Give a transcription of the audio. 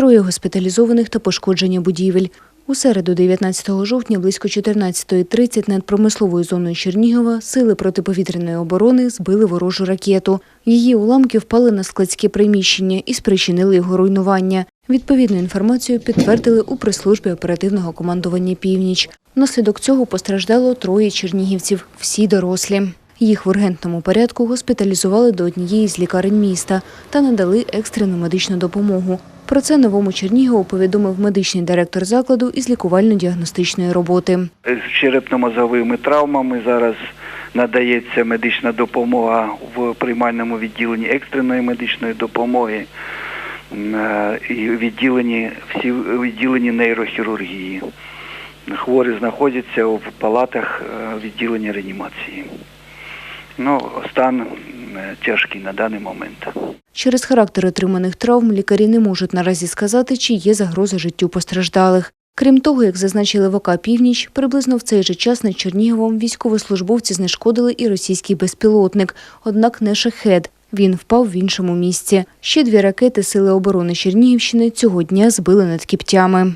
троє госпіталізованих та пошкодження будівель. У середу, 19 жовтня, близько 14.30 над промисловою зоною Чернігова сили протиповітряної оборони збили ворожу ракету. Її уламки впали на складське приміщення і спричинили його руйнування. Відповідну інформацію підтвердили у прес-службі оперативного командування «Північ». Внаслідок цього постраждало троє чернігівців, всі дорослі. Їх в ургентному порядку госпіталізували до однієї з лікарень міста та надали екстрену медичну допомогу. Про це новому Чернігову повідомив медичний директор закладу із лікувально-діагностичної роботи. З черепно-мозовими травмами зараз надається медична допомога в приймальному відділенні екстреної медичної допомоги е, і відділенні всі відділенні нейрохірургії. Хворі знаходяться в палатах е, відділення реанімації. Ну, стан тяжкий на даний момент. Через характер отриманих травм лікарі не можуть наразі сказати, чи є загроза життю постраждалих. Крім того, як зазначили в ОК «Північ», приблизно в цей же час над Черніговом військовослужбовці знешкодили і російський безпілотник, однак не шахет. Він впав в іншому місці. Ще дві ракети Сили оборони Чернігівщини цього дня збили над кіптями.